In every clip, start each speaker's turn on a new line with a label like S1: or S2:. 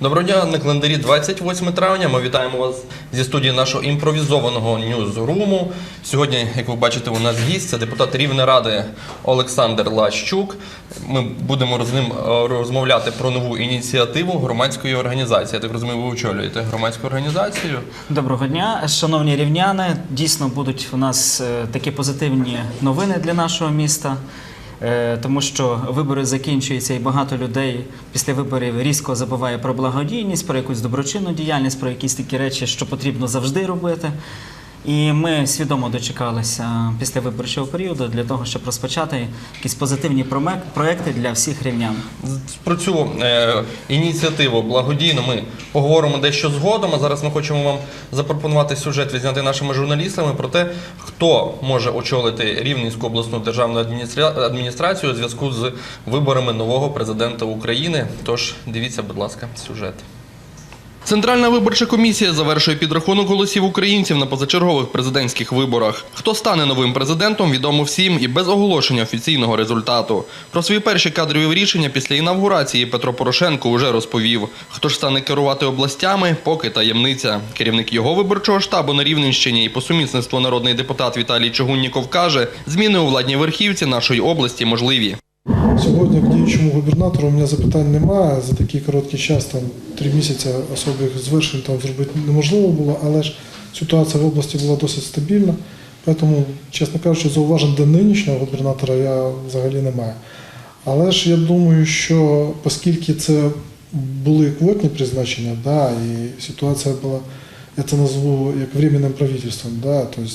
S1: Доброго дня, на календарі 28 травня. Ми вітаємо вас зі студії нашого імпровізованого ньюзруму. Сьогодні, як ви бачите, у нас гість це депутат Рівної ради Олександр Лащук. Ми будемо з ним е, розмовляти про нову ініціативу громадської організації. Я так розумію, ви очолюєте громадську організацію.
S2: Доброго дня, шановні рівняни. Дійсно будуть у нас е, такі позитивні новини для нашого міста, тому що вибори закінчуються, і багато людей після виборів різко забуває про благодійність, про якусь доброчинну діяльність, про якісь такі речі, що потрібно завжди робити. І ми свідомо дочекалися після виборчого періоду для того, щоб розпочати якісь позитивні проекти для всіх рівнян.
S1: Про цю е, ініціативу благодійну ми поговоримо дещо згодом. А зараз ми хочемо вам запропонувати сюжет відзняти нашими журналістами про те, хто може очолити Рівненську обласну державну адміністра- адміністрацію у зв'язку з виборами нового президента України. Тож дивіться, будь ласка, сюжет. Центральна виборча комісія завершує підрахунок голосів українців на позачергових президентських виборах. Хто стане новим президентом, відомо всім і без оголошення офіційного результату. Про свої перші кадрові рішення після інавгурації Петро Порошенко вже розповів. Хто ж стане керувати областями, поки таємниця. Керівник його виборчого штабу на Рівненщині і по сумісництву народний депутат Віталій Чогунніков каже, зміни у владній верхівці нашої області можливі.
S3: Сьогодні к діючому губернатору у мене запитань немає. За такий короткий час, там три місяці особливих звершень там зробити неможливо було, але ж ситуація в області була досить стабільна. Тому, чесно кажучи, зауважень до нинішнього губернатора я взагалі не маю. Але ж я думаю, що оскільки це були квотні призначення, да, і ситуація була, я це назву як временним правительством, да, тобто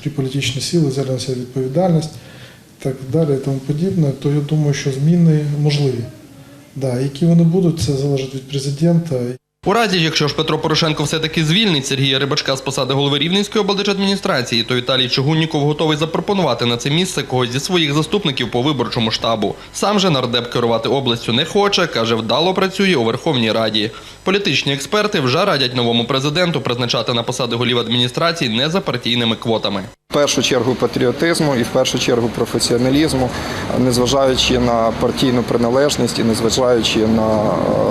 S3: три політичні сили себе відповідальність так далі і тому подібне, то я думаю, що зміни можливі. Да, які вони будуть, це залежить від президента.
S1: У разі, якщо ж Петро Порошенко все-таки звільнить Сергія Рибачка з посади голови Рівненської облдержадміністрації, то Віталій Чугунніков готовий запропонувати на це місце когось зі своїх заступників по виборчому штабу. Сам же нардеп керувати областю не хоче, каже, вдало працює у Верховній Раді. Політичні експерти вже радять новому президенту призначати на посади голів адміністрації не за партійними квотами.
S4: В першу чергу патріотизму і в першу чергу професіоналізму, незважаючи на партійну приналежність і незважаючи на,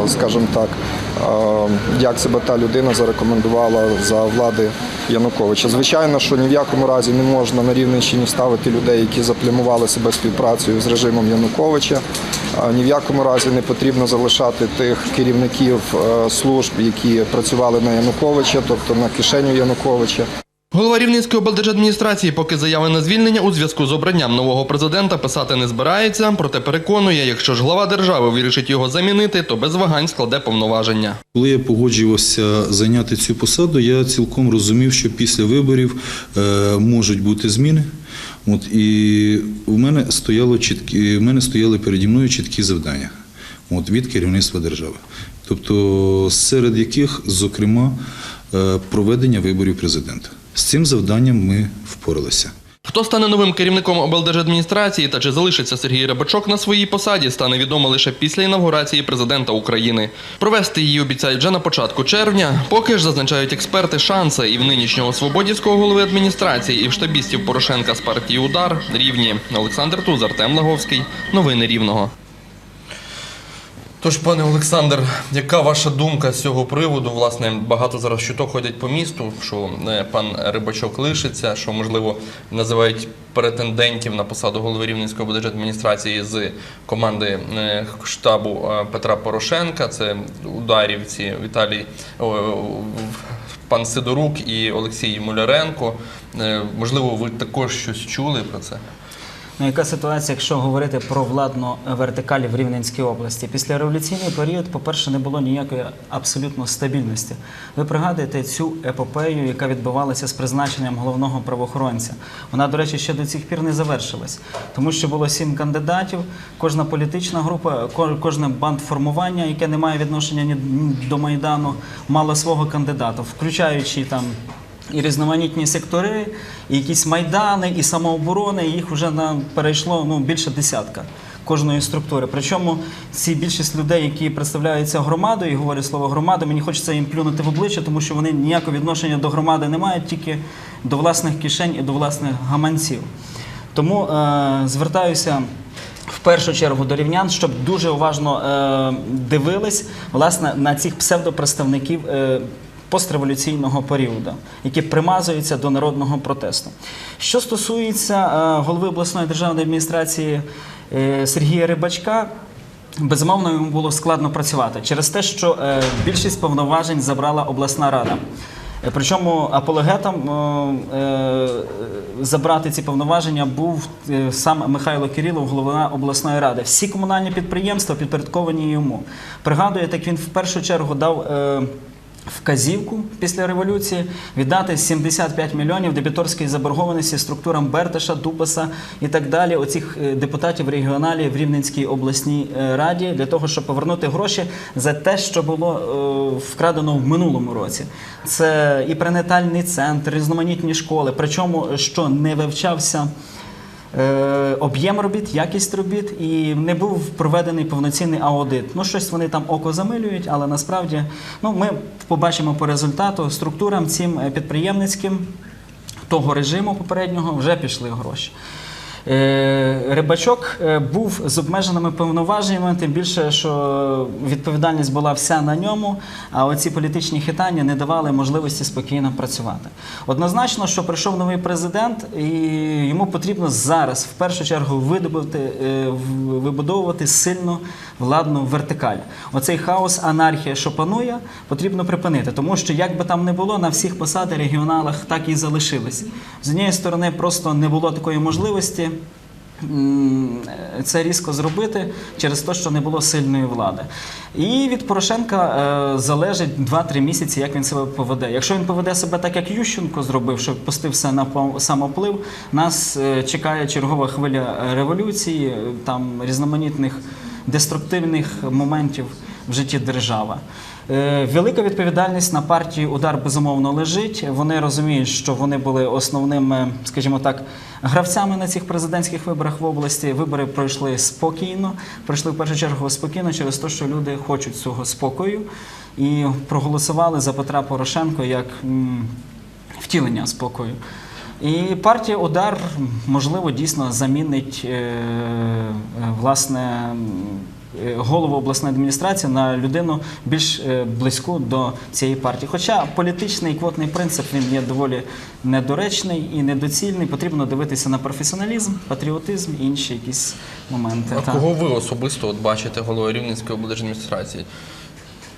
S4: е, скажімо так, е, як себе та людина зарекомендувала за влади Януковича. Звичайно, що ні в якому разі не можна на Рівненщині ставити людей, які заплямували себе співпрацею з режимом Януковича. Е, Ні в якому разі не потрібно залишати тих керівників служб, які працювали на Януковича, тобто на кишеню Януковича.
S1: Голова Рівненської облдержадміністрації поки заяви на звільнення у зв'язку з обранням нового президента писати не збирається, проте переконує, якщо ж глава держави вирішить його замінити, то без вагань складе повноваження.
S5: Коли я погоджувався зайняти цю посаду, я цілком розумів, що після виборів е, можуть бути зміни. От, і в мене, стояло чіткі, в мене стояли переді мною чіткі завдання от, від керівництва держави. Тобто, серед яких, зокрема, е, проведення виборів президента. З цим завданням ми впоралися.
S1: Хто стане новим керівником облдержадміністрації та чи залишиться Сергій Рибачок на своїй посаді, стане відомо лише після інавгурації президента України. Провести її обіцяють вже на початку червня. Поки ж зазначають експерти, шанси і в нинішнього свободівського голови адміністрації, і в штабістів Порошенка з партії Удар рівні. Олександр Туз, Артем Лаговський. Новини Рівного. Тож, пане Олександр, яка ваша думка з цього приводу? Власне, багато зараз чуток ходять по місту, що е, пан Рибачок лишиться, що можливо називають претендентів на посаду голови Рівненської облдержадміністрації з команди е, штабу е, Петра Порошенка. Це ударівці Віталій пан Сидорук і Олексій Муляренко. Можливо, ви також щось чули про це?
S2: Ну, яка ситуація, якщо говорити про владну вертикалі в Рівненській області? Після революційний період, по-перше, не було ніякої абсолютно стабільності. Ви пригадуєте цю епопею, яка відбувалася з призначенням головного правоохоронця. Вона, до речі, ще до цих пір не завершилась, тому що було сім кандидатів. Кожна політична група, ко- кожне бандформування, яке не має відношення ні до майдану, мало свого кандидата, включаючи там і різноманітні сектори, і якісь майдани, і самооборони, їх вже на перейшло ну, більше десятка кожної структури. Причому ці більшість людей, які представляються громадою, і говорять слово громада, мені хочеться їм плюнути в обличчя, тому що вони ніякого відношення до громади не мають, тільки до власних кишень і до власних гаманців. Тому е, звертаюся в першу чергу до рівнян, щоб дуже уважно е, дивились власне на цих псевдопредставників е, постреволюційного періоду, які примазуються до народного протесту. Що стосується е, голови обласної державної адміністрації е, Сергія Рибачка. Безумовно, йому було складно працювати через те, що е, більшість повноважень забрала обласна рада. Причому апологетом забрати ці повноваження був сам Михайло Кирилов, голова обласної ради. Всі комунальні підприємства підпорядковані йому. Пригадуєте, як він в першу чергу дав. Вказівку після революції віддати 75 мільйонів дебіторської заборгованості структурам Берташа, Дубаса і так далі, оцих е, депутатів регіоналів в Рівненській обласній е, раді для того, щоб повернути гроші за те, що було е, вкрадено в минулому році. Це і пренатальний центр, різноманітні школи. Причому що не вивчався. Е, об'єм робіт, якість робіт, і не був проведений повноцінний аудит. Ну, щось вони там око замилюють, але насправді ну, ми побачимо по результату структурам цим е, підприємницьким того режиму попереднього вже пішли гроші. Е, Рибачок е, був з обмеженими повноваженнями, тим більше, що відповідальність була вся на ньому, а оці політичні хитання не давали можливості спокійно працювати. Однозначно, що прийшов новий президент, і йому потрібно зараз в першу чергу е, вибудовувати сильну владну вертикаль. Оцей хаос, анархія, що панує, потрібно припинити, тому що як би там не було, на всіх посадах регіоналах так і залишились. З однієї сторони, просто не було такої можливості це різко зробити через те, що не було сильної влади. І від Порошенка е, залежить 2-3 місяці, як він себе поведе. Якщо він поведе себе так, як Ющенко зробив, що пустився на самоплив, нас е, чекає чергова хвиля революції, е, там різноманітних деструктивних моментів в житті держави. Е, Велика відповідальність на партії удар безумовно лежить. Вони розуміють, що вони були основними, скажімо так, гравцями на цих президентських виборах в області. Вибори пройшли спокійно. Пройшли в першу чергу спокійно через те, що люди хочуть цього спокою і проголосували за Петра Порошенко як втілення спокою. І партія Удар можливо дійсно замінить е, е, власне голову обласної адміністрації на людину більш е, близьку до цієї партії. Хоча політичний квотний принцип він є доволі недоречний і недоцільний. Потрібно дивитися на професіоналізм, патріотизм і інші якісь моменти.
S1: А кого ви особисто от бачите головою Рівненської облдержадміністрації?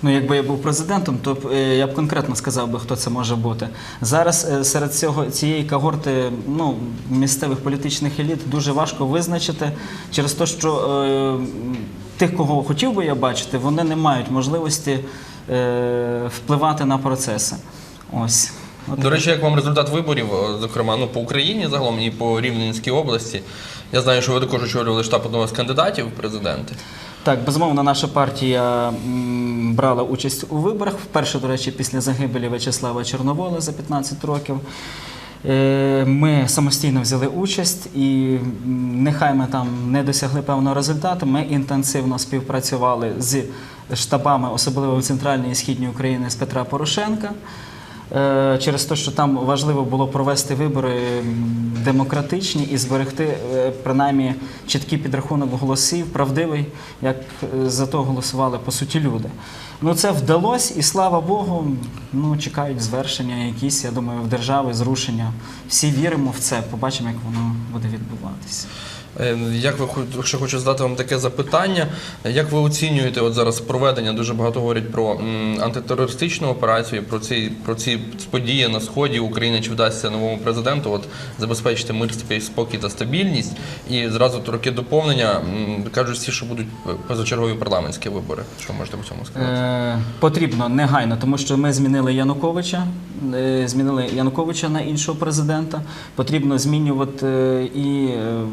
S2: Ну, якби я був президентом, то б, е, я б конкретно сказав би, хто це може бути. Зараз е, серед цього цієї когорти ну, місцевих політичних еліт дуже важко визначити через те, що е, тих, кого хотів би я бачити, вони не мають можливості е, впливати на процеси. Ось. От
S1: До речі, як вам результат виборів, зокрема, ну по Україні загалом і по Рівненській області? Я знаю, що ви також очолювали штаб одного з кандидатів в президенти.
S2: Так, безумовно, наша партія брала участь у виборах. Вперше, до речі, після загибелі В'ячеслава Чорновола за 15 років. Е, Ми самостійно взяли участь, і нехай ми там не досягли певного результату. Ми інтенсивно співпрацювали з штабами, особливо в центральній і східній Україні з Петра Порошенка. Е, Через те, що там важливо було провести вибори демократичні і зберегти е, принаймні чіткий підрахунок голосів, правдивий, як е, за то голосували по суті люди. Ну це вдалося, і слава Богу, ну чекають звершення якісь, я думаю, в держави зрушення. Всі віримо в це, побачимо, як воно буде відбуватися.
S1: Е, Як ви ще хочу задати вам таке запитання? Як ви оцінюєте от зараз проведення? Дуже багато говорять про антитерористичну операцію, про ці про ці події на сході України. Чи вдасться новому президенту от забезпечити мир, спокій та стабільність? І зразу роки доповнення кажуть всі, що будуть позачергові парламентські вибори. Що можете по цьому сказати?
S2: Е, потрібно негайно, тому що ми змінили Януковича, е, змінили Януковича на іншого президента. Потрібно змінювати е, і е,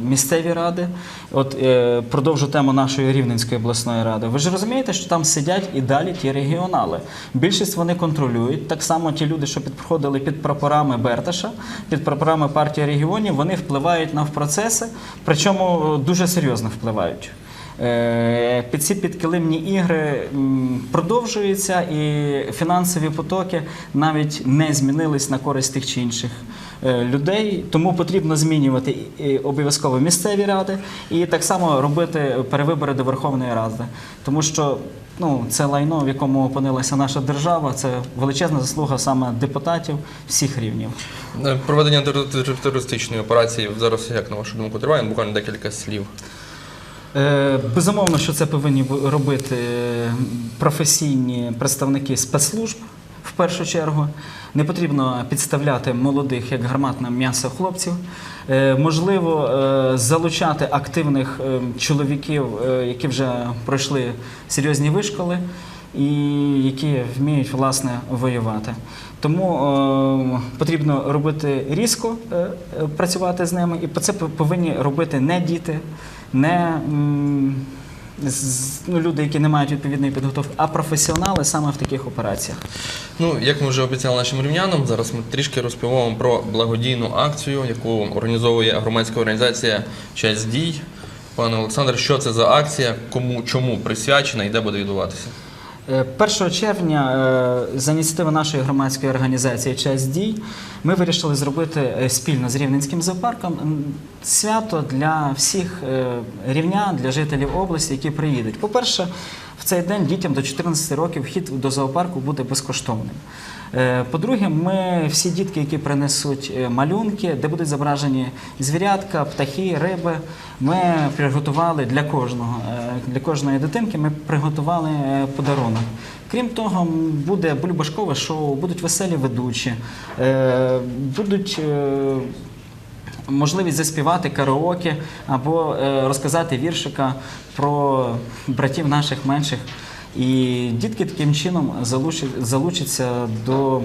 S2: місцеві ради. От е, продовжу тему нашої Рівненської обласної ради. Ви ж розумієте, що там сидять і далі ті регіонали. Більшість вони контролюють. Так само ті люди, що підходили під прапорами Берташа, під прапорами партії регіонів, вони впливають на процеси, причому е, дуже серйозно впливають. Е, Під ці підкилимні ігри продовжуються, і фінансові потоки навіть не змінились на користь тих чи інших е, людей, тому потрібно змінювати обов'язково місцеві ради і так само робити перевибори до Верховної Ради. Тому що ну, це лайно, в якому опинилася наша держава, це величезна заслуга саме депутатів всіх рівнів.
S1: Е, Проведення тер- терористичної операції зараз, як на вашу думку, триває? Буквально декілька слів.
S2: Е, Безумовно, що це повинні робити е, професійні представники спецслужб в першу чергу. Не потрібно підставляти молодих як гарматне м'ясо хлопців. Е, Можливо, залучати активних чоловіків, які вже пройшли серйозні вишколи і які вміють власне воювати. Тому е, потрібно робити різко е, працювати з ними, і це повинні робити не діти, не ну, люди, які не мають відповідної підготовки, а професіонали саме в таких операціях.
S1: Ну, як ми вже обіцяли нашим рівнянам, зараз ми трішки розповімо про благодійну акцію, яку організовує громадська організація Час дій. Пане Олександр, що це за акція, кому чому присвячена і де буде відбуватися?
S2: Е, 1 червня е, за ініціативи нашої громадської організації Час дій ми вирішили зробити е, спільно з Рівненським зоопарком свято для всіх е, рівнян, для жителів області, які приїдуть. По-перше, в цей день дітям до 14 років вхід до зоопарку буде безкоштовним. Е, По-друге, ми всі дітки, які принесуть е, малюнки, де будуть зображені звірятка, птахи, риби, ми приготували для кожного, е, для кожної дитинки. Ми приготували подарунок. Крім того, буде бульбашкове шоу, будуть веселі ведучі, будуть. Е, Можливість заспівати караоке або е, розказати віршика про братів наших менших. І дітки таким чином залучаться до,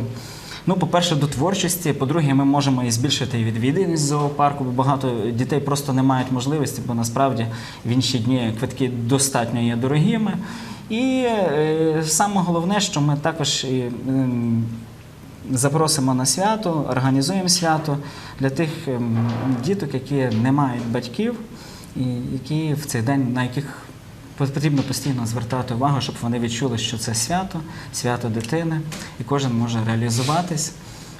S2: ну, по-перше, до творчості. По-друге, ми можемо і збільшити відвідуваність зоопарку, бо багато дітей просто не мають можливості, бо насправді в інші дні квитки достатньо є дорогими. І е, саме головне, що ми також і, ем, запросимо на свято, організуємо свято для тих ем, діток, які не мають батьків, і які в цей день, на яких потрібно постійно звертати увагу, щоб вони відчули, що це свято, свято дитини, і кожен може реалізуватись.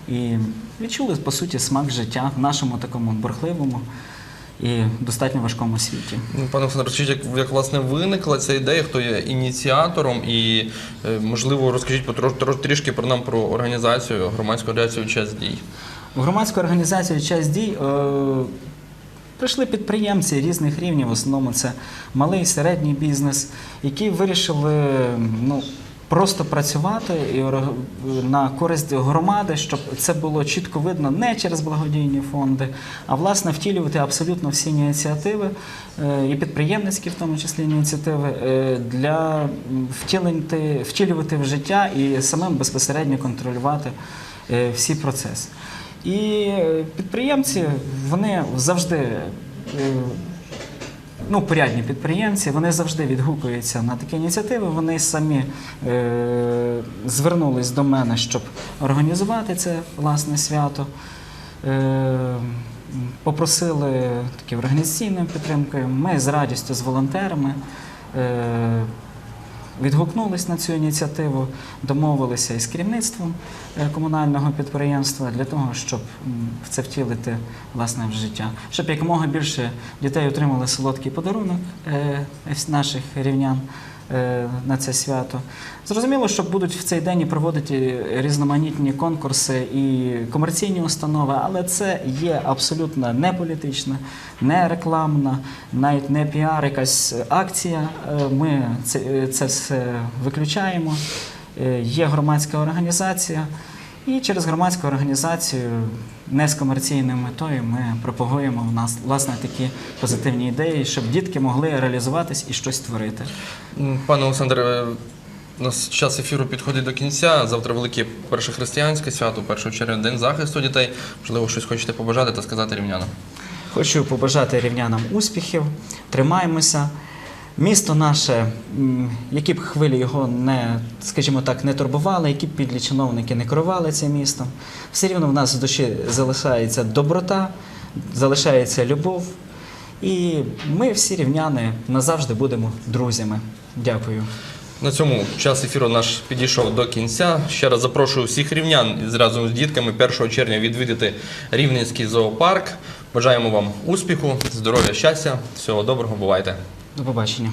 S2: І відчули, по суті, смак життя в нашому такому бурхливому і достатньо важкому світі.
S1: Ну, Пане Олександр, розкажіть, як, як власне виникла ця ідея, хто є ініціатором, і е, можливо розкажіть потро- тро- трішки про нам про організацію, громадську організацію Час дій.
S2: В громадську організацію Час дій е, прийшли підприємці різних рівнів. В основному це малий середній бізнес, які вирішили ну, просто працювати і на користь громади, щоб це було чітко видно не через благодійні фонди, а власне втілювати абсолютно всі ініціативи е, і підприємницькі, в тому числі ініціативи, е, для втілити, втілювати в життя і самим безпосередньо контролювати е, всі процеси. І е, підприємці вони завжди, е, ну, порядні підприємці, вони завжди відгукуються на такі ініціативи. Вони самі е, звернулись до мене, щоб організувати це власне свято. Е, попросили такі організаційної підтримки. Ми з радістю з волонтерами. Е, відгукнулись на цю ініціативу, домовилися із керівництвом е, комунального підприємства для того, щоб це втілити власне в життя, щоб якомога більше дітей отримали солодкий подарунок е, наших рівнян. Е, На це свято зрозуміло, що будуть в цей день проводити різноманітні конкурси і комерційні установи, але це є абсолютно не політична, не рекламна, навіть не піар, якась акція. Е, Ми це, е, це все виключаємо. Є громадська організація, і через громадську організацію не з комерційною метою ми пропагуємо в нас власне такі позитивні ідеї, щоб дітки могли реалізуватись і щось творити.
S1: Пане Олександре, е, у нас час ефіру підходить до кінця. Завтра велике перше християнське свято, 1 червня, День захисту дітей. Можливо, щось хочете побажати та сказати рівнянам.
S2: Хочу побажати рівнянам успіхів, тримаємося. Місто наше, які б хвилі його не, скажімо так, не турбували, які б підлі чиновники не керували цим містом, все рівно в нас в душі залишається доброта, залишається любов. І ми всі рівняни назавжди будемо друзями. Дякую.
S1: На цьому час ефіру наш підійшов до кінця. Ще раз запрошую всіх рівнян разом з дітками 1 червня відвідати Рівненський зоопарк. Бажаємо вам успіху, здоров'я, щастя, всього доброго, бувайте.
S2: До побачення.